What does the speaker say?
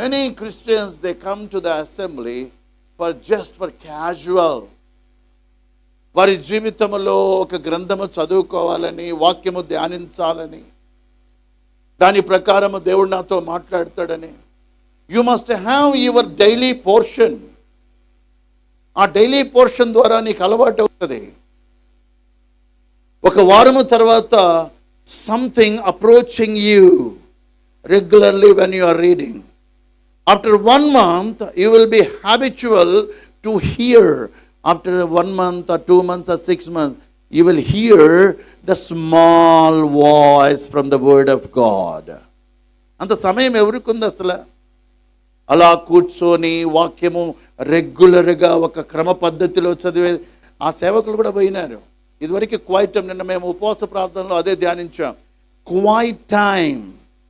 many Christians they come to the assembly for just for casual. వారి జీవితంలో ఒక గ్రంథము చదువుకోవాలని వాక్యము ధ్యానించాలని దాని ప్రకారము దేవుడు నాతో మాట్లాడతాడని. You must have your daily portion ఆ డైలీ పోర్షన్ ద్వారా నీకు అలవాటు అవుతుంది. ఒక వారము తర్వాత something approaching you regularly when you are reading after one month you will be habitual to hear after one month or two months or six months you will hear the small voice from the word of God అంత సమయం ఎవరికి ఉంది అసలు అలా కూర్చొని వాక్యము రెగ్యులర్గా ఒక క్రమ పద్ధతిలో చదివే ఆ సేవకులు కూడా పోయినారు ఇదివరకు క్వైట్ టైం నిన్న మేము ఉపవాస ప్రార్థనలో అదే ధ్యానించాం క్వైట్ టైం